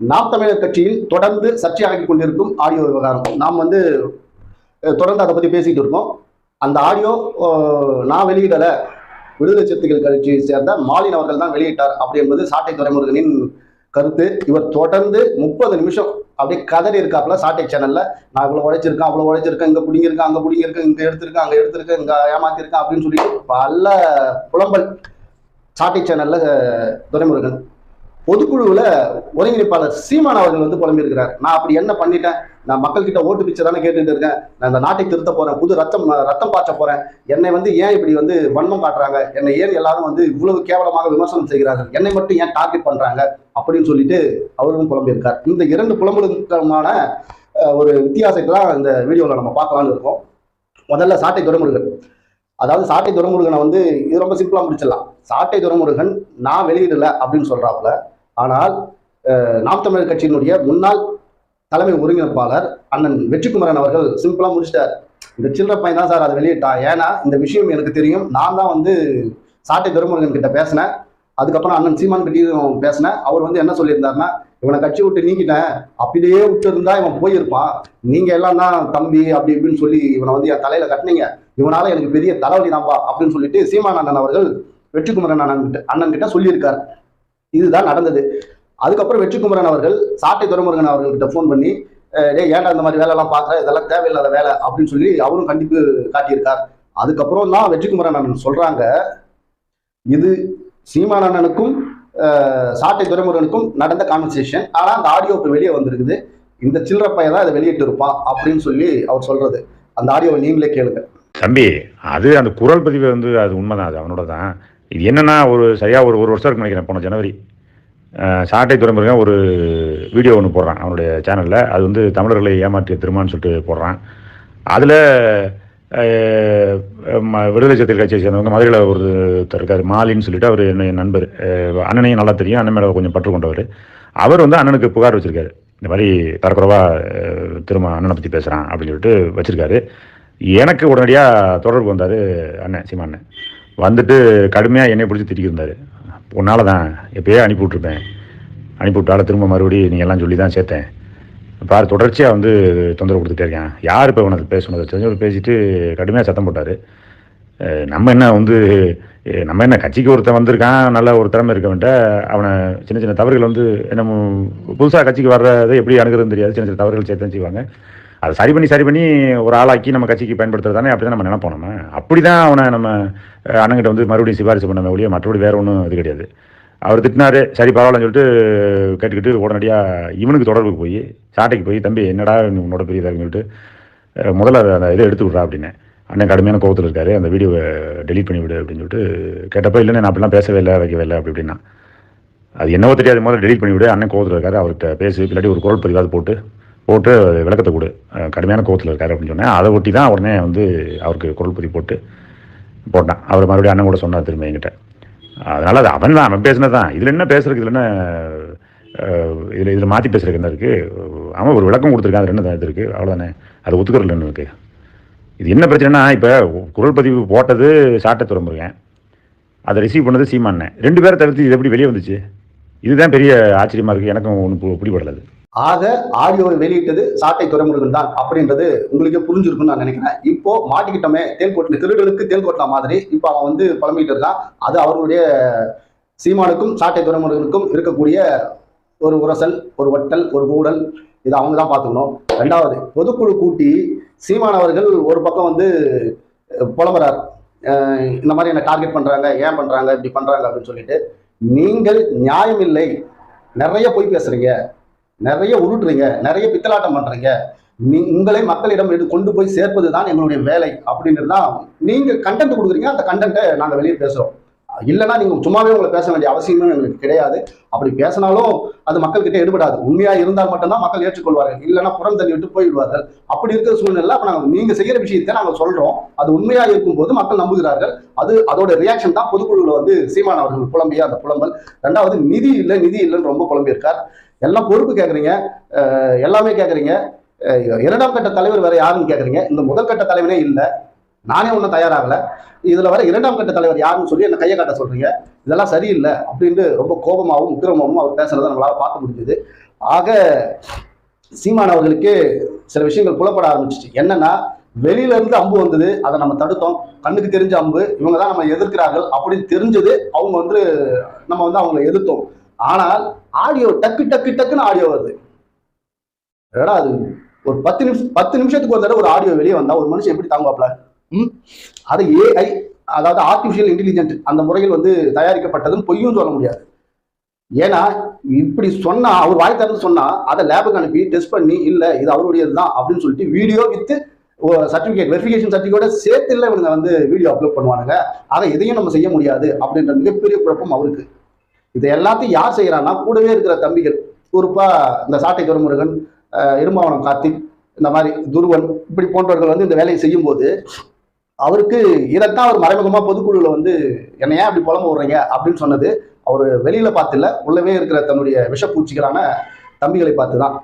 நாம் தமிழர் கட்சியில் தொடர்ந்து சர்ச்சையாகி கொண்டிருக்கும் ஆடியோ விவகாரம். நாம் வந்து தொடர்ந்து அதை பற்றி பேசிட்டு இருக்கோம். அந்த ஆடியோ நான் வெளியிடலை. விடுதலை சிறுத்தைகள் கட்சியை சேர்ந்த மாலின் அவர்கள் தான் வெளியிட்டார் அப்படி என்பது சாட்டை துறைமுருகனின் கருத்து. இவர் தொடர்ந்து முப்பது நிமிஷம் அப்படியே கதறி இருக்காப்புல சாட்டை சேனல்ல நான் இவ்வளவு உழைச்சிருக்கேன் அவ்வளவு உழைச்சிருக்கேன் இங்க பிடிங்கிருக்கேன் அங்க பிடிங்கிருக்கேன் இங்க எடுத்திருக்கேன் அங்க எடுத்திருக்கேன் இங்க ஏமாத்திருக்கேன் அப்படின்னு சொல்லிட்டு பல புலம்பல் சாட்டை சேனல்ல துறைமுருகன் பொதுக்குழுவில் ஒருங்கிணைப்பாளர் சீமான் அவர்கள் வந்து புலம்பியிருக்கிறார். நான் அப்படி என்ன பண்ணிட்டேன்? நான் மக்கள்கிட்ட ஓட்டு பிச்சை தானே கேட்டுட்டு இருக்கேன். நான் இந்த நாட்டை திருத்த போறேன். புது ரத்தம் ரத்தம் பாய்ச்ச போறேன். என்னை வந்து ஏன் இப்படி வந்து வன்மம் காட்டுறாங்க? என்னை ஏன் எல்லாரும் வந்து இவ்வளவு கேவலமாக விமர்சனம் செய்கிறார்கள்? என்னை மட்டும் ஏன் டார்கெட் பண்றாங்க? அப்படின்னு சொல்லிட்டு அவரும் புலம்பியிருக்கார். இந்த இரண்டு புலம்பலுக்கான ஒரு வித்தியாசத்தை தான் இந்த வீடியோவில் நம்ம பார்க்கலான்னு இருக்கோம். முதல்ல சாட்டை துறைமுருகன். அதாவது சாட்டை துறைமுருகனை வந்து இது ரொம்ப சிம்பிளாக முடிச்சிடலாம். சாட்டை துறைமுருகன் நான் வெளியிடல அப்படின்னு சொல்றாப்புல ஆனால் நாம் தமிழர் கட்சியினுடைய முன்னாள் தலைமை ஒருங்கிணைப்பாளர் அண்ணன் வெற்றிக்குமரன் அவர்கள் சிம்பிளா முடிச்சிட்டார். இந்த சில்லற பையன் தான் சார் அதை வெளியிட்டான். ஏன்னா இந்த விஷயம் எனக்கு தெரியும். நான் தான் வந்து சாட்டை துரைமுருகன் கிட்ட பேசினேன். அதுக்கப்புறம் அண்ணன் சீமான் கிட்டையும் பேசினேன். அவர் வந்து என்ன சொல்லியிருந்தாருன்னா இவனை கட்சி விட்டு நீக்கிட்டேன். அப்படியே விட்டு இருந்தா இவன் போயிருப்பான். நீங்க எல்லாம் தான் தம்பி அப்படி இப்படின்னு சொல்லி இவனை வந்து என் தலையில கட்டினீங்க. இவனால எனக்கு பெரிய தலைவலி தான்பா அப்படின்னு சொல்லிட்டு சீமான் அண்ணன் அவர்கள் வெற்றிக்குமரன் அண்ணன் கிட்ட அண்ணன் கிட்ட சொல்லியிருக்கார். இதுதான் நடந்தது. அதுக்கப்புறம் வெற்றிக்குமரன் அவர்கள் சாட்டை துரைமுருகன் அவர்கள்கிட்ட ஃபோன் பண்ணி டே டேய் ஏன்டா இந்த மாதிரி வேலைலாம் பார்க்குற இதெல்லாம் தேவையில்லாத வேலை அப்படின்னு சொல்லி அவரும் கண்டிப்பு காட்டியிருக்கார். அதுக்கப்புறம் தான் வெற்றிக்குமரன் அண்ணன் சொல்கிறாங்க இது சீமான் அண்ணனுக்கும் சாட்டை துரைமுருகனுக்கும் நடந்த கான்வர்சேஷன் ஆனால் அந்த ஆடியோ இப்போ வெளியே வந்திருக்குது. இந்த சில்லற பையன் தான் இதை வெளியிட்டு இருப்பான் அப்படின்னு சொல்லி அவர் சொல்கிறது அந்த ஆடியோவை நீங்களே கேளுங்க. தம்பி அது அந்த குரல் பதிவு வந்து அது உண்மைதான் அது அவனோட தான் இது என்னென்னா ஒரு சரியாக ஒரு ஒரு வருஷம் நினைக்கிறேன் போன ஜனவரி. சாட்டை துறைமுருகன் ஒரு வீடியோ ஒன்று போடுறான் அவனுடைய சேனலில். அது வந்து தமிழர்களை ஏமாற்றிய திருமான்னு சொல்லிட்டு போடுறான். அதில் விடுதலை சிறுத்தைகள் கட்சியை சேர்ந்தவங்க மதுரையில் ஒருத்தர் இருக்கார் மாலின்னு சொல்லிட்டு அவர் என்ன நண்பர். அண்ணனையும் நல்லா தெரியும் அண்ணன் மேலே கொஞ்சம் பற்று கொண்டவர். அவர் வந்து அண்ணனுக்கு புகார் வச்சுருக்காரு. இந்த மாதிரி தரக்குறவாக திரும்ப அண்ணனை பற்றி பேசுகிறான் அப்படின்னு சொல்லிட்டு வச்சிருக்காரு. எனக்கு உடனடியாக தொடர்பு வந்தார் அண்ணன் சீமா அண்ணன். வந்துட்டு கடுமையாக என்னை பிடிச்சி திட்டிக்கிருந்தார் உன்னால தான் எப்பயே அனுப்பி விட்ருப்பேன் அனுப்பி விட்டால திரும்ப மறுபடியும் நீங்கள் எல்லாம் சொல்லி தான் சேர்த்தேன். பாரு தொடர்ச்சியாக வந்து தொந்தரவு கொடுத்துட்டே இருக்கேன். யார் இப்போ உனக்கு பேசணும் தெரிஞ்சவர் பேசிட்டு கடுமையாக சத்தம் போட்டார். நம்ம என்ன வந்து நம்ம என்ன கட்சிக்கு ஒருத்தன் வந்திருக்கான் நல்ல ஒரு திறமை இருக்கவன்ட்ட அவனை சின்ன சின்ன தவறுகள் வந்து நம்ம புதுசாக கட்சிக்கு வர்றதை எப்படி அணுகிறதுன்னு தெரியாது. சின்ன சின்ன தவறுகள் சேர்த்து செய்வாங்க. அதை சரி பண்ணி சரி பண்ணி ஒரு ஆளாக்கி நம்ம கட்சிக்கு பயன்படுத்துறது தானே அப்படி தான் நம்ம நினைப்போம் நம்ம. அப்படி தான் அவனை நம்ம அண்ணங்கிட்ட அண்ணன்கிட்ட வந்து மறுபடியும் சிபாரிசு பண்ண ஒழிய மற்றபடி வேறு ஒன்றும் இது கிடையாது. அவர் திட்டினாரு சரி பரவாயில்லன்னு சொல்லிட்டு கேட்டுக்கிட்டு உடனடியாக இவனுக்கு தொடர்புக்கு போய் சாட்டைக்கு போய் தம்பி என்னடா உன்னோட பெரிய இதாகுன்னு சொல்லிட்டு முதல்ல அதை- அந்த இதை எடுத்து விட்றா அப்படின்னு. அண்ணன் கடுமையான கோவத்தில் இருக்காரு அந்த வீடியோவை டெலீட் பண்ணி விடு அப்படின்னு சொல்லிட்டு கேட்டப்போ இல்லைண்ணே நான் அப்படிலாம் பேசவே இல்லை வைக்கவே இல்லை அப்படி இப்படின்னா. அது என்னவோ தெரியாது முதல்ல டெலிட் பண்ணி விடு அண்ணன் கோவத்தில் இருக்காரு அவர்கிட்ட பேசி இல்லாட்டி ஒரு குரல் பதிவாது போட்டு போட்டு விளக்கத்தை கொடு. கடுமையான கோவத்தில் இருக்காரு அப்படின்னு சொன்னேன். அதை ஒட்டி தான் உடனே வந்து அவருக்கு குரல் பதிவு போட்டு போட்டான். அவர் மறுபடியும் அண்ணன் கூட சொன்னார் திரும்ப என்கிட்ட. அதனால் அது அவன் தான் அவன் பேசினது தான் இதில் என்ன பேசுறதுக்கு இதில் என்ன இதில் இதில் மாற்றி பேசுறதுக்கு என்ன இருக்குது அவன் ஒரு விளக்கம் கொடுத்துருக்கான் அது என்ன இது இருக்குது அவ்வளோதானே அது ஒத்துக்கிறதுல என்ன இருக்குது இது என்ன பிரச்சனைனா இப்போ குரல் பதிவு போட்டது சாட்டை துறமுருகன் அதை ரிசீவ் பண்ணது சீமானே ரெண்டு பேரை தவிர்த்து இது எப்படி வெளியே வந்துச்சு? இதுதான் பெரிய ஆச்சரியமாக இருக்குது எனக்கும் ஒன்றும் பிடிபடலது ஆக ஆடியோவை வெளியிட்டது சாட்டை துறைமுருகன் தான் அப்படின்றது உங்களுக்கே புரிஞ்சிருக்கும்னு நான் நினைக்கிறேன். இப்போ மாட்டிக்கிட்டோமே தேன் திருடனுக்கு தேன் மாதிரி இப்போ அவன் வந்து புலம்பிக்கிட்டு இருக்கான். அது அவருடைய சீமானுக்கும் சாட்டை துறைமுருகனுக்கும் இருக்கக்கூடிய ஒரு உரசல் ஒரு வட்டல் ஒரு ஊடல் இதை அவங்க தான் பார்த்துக்கணும். ரெண்டாவது பொதுக்குழு கூட்டி சீமான் அவர்கள் ஒரு பக்கம் வந்து புலம்புறார். இந்த மாதிரி என்ன டார்கெட் பண்ணுறாங்க ஏன் பண்ணுறாங்க இப்படி பண்ணுறாங்க அப்படின்னு சொல்லிட்டு நீங்கள் நியாயம் இல்லை நிறைய போய் பேசுறீங்க. நிறைய உருட்டுறீங்க நிறைய பித்தலாட்டம் பண்றீங்க. நீ உங்களை மக்களிடம் எடுத்து கொண்டு போய் சேர்ப்பது தான் எங்களுடைய வேலை அப்படின்றது தான் நீங்க கண்டென்ட் கொடுக்குறீங்க அந்த கண்டென்ட்டை நாங்கள் வெளியே பேசுறோம். இல்லைன்னா நீங்கள் சும்மாவே உங்களை பேச வேண்டிய அவசியமும் எங்களுக்கு கிடையாது. அப்படி பேசினாலும் அது மக்கள்கிட்ட எடுபடாது. உண்மையாக இருந்தால் மட்டும்தான் மக்கள் ஏற்றுக்கொள்வார்கள். இல்லைன்னா புறம் தள்ளி விட்டு போயிடுவார்கள். அப்படி இருக்கிற சூழ்நிலை அப்போ நாங்கள் நீங்கள் செய்கிற விஷயத்தை நாங்கள் சொல்கிறோம் அது உண்மையாக இருக்கும்போது மக்கள் நம்புகிறார்கள். அது அதோட ரியாக்ஷன் தான் பொதுக்குழுவில் வந்து சீமான் அவர்கள் புலம்பிய அந்த புலம்பல். ரெண்டாவது நிதி இல்லை நிதி இல்லைன்னு ரொம்ப புலம்பியிருக்கார். எல்லாம் பொறுப்பு கேட்குறீங்க. எல்லாமே கேட்குறீங்க. இரண்டாம் கட்ட தலைவர் வேற யாருன்னு கேட்குறீங்க. இந்த முதல் கட்ட தலைவனே இல்லை. நானே ஒன்றும் தயாராகலை. இதில் வர இரண்டாம் கட்ட தலைவர் யாருன்னு சொல்லி என்ன கையை காட்ட சொல்கிறீங்க இதெல்லாம் சரியில்லை அப்படின்ட்டு ரொம்ப கோபமாகவும் உக்கிரமாகவும் அவர் பேசுகிறத நம்மளால் பார்க்க முடிஞ்சுது. ஆக சீமான் அவர்களுக்கு சில விஷயங்கள் புலப்பட ஆரம்பிச்சிச்சு. என்னன்னா வெளியில இருந்து அம்பு வந்தது அதை நம்ம தடுத்தோம். கண்ணுக்கு தெரிஞ்ச அம்பு இவங்க தான் நம்ம எதிர்க்கிறார்கள் அப்படின்னு தெரிஞ்சது அவங்க வந்து நம்ம வந்து அவங்கள எதிர்த்தோம். ஆனால் ஆடியோ டக்கு டக்கு டக்குன்னு ஆடியோ வருது. ஏடா அது? ஒரு பத்து நிமிஷம் பத்து நிமிஷத்துக்கு ஒரு தடவை ஒரு ஆடியோ வெளியே வந்தா ஒரு மனுஷன் எப்படி தாங்குவாப்ல? அது ஏஐ அதாவது ஆர்டிஃபிஷியல் இன்டெலிஜென்ட் அந்த முறையில் வந்து தயாரிக்கப்பட்டதுன்னு பொய்யும் சொல்ல முடியாது. ஏன்னா இப்படி சொன்னா அவர் வாய் திறந்து சொன்னா அதை லேபுக்கு அனுப்பி டெஸ்ட் பண்ணி இல்ல இது அவருடையது தான் அப்படின்னு சொல்லிட்டு வீடியோ வித் சர்டிபிகேட் வெரிஃபிகேஷன் சர்டிஃபிகேட்டோட சேர்த்து இல்லை இவங்க வந்து வீடியோ அப்லோட் பண்ணுவானுங்க. அதை எதையும் நம்ம செய்ய முடியாது அப்படின்ற மிகப்பெரிய குழப்பம் அவருக்கு. இதை எல்லாத்தையும் யார் செய்யறான்னா கூடவே இருக்கிற தம்பிகள். குறிப்பா இந்த சாட்டை துறைமுருகன் அஹ், இருமாவனம் கார்த்திக் இந்த மாதிரி துருவன் இப்படி போன்றவர்கள் வந்து இந்த வேலையை செய்யும்போது அவருக்கு இதைத்தான் அவர் மறைமுகமாக பொதுக்குழுவில் வந்து என்னை ஏன் அப்படி புலம்பு விடுறீங்க அப்படின்னு சொன்னது அவர் வெளியில் பார்த்து உள்ளவே இருக்கிற தன்னுடைய விஷப்பூச்சிகளான தம்பிகளை பார்த்து தான்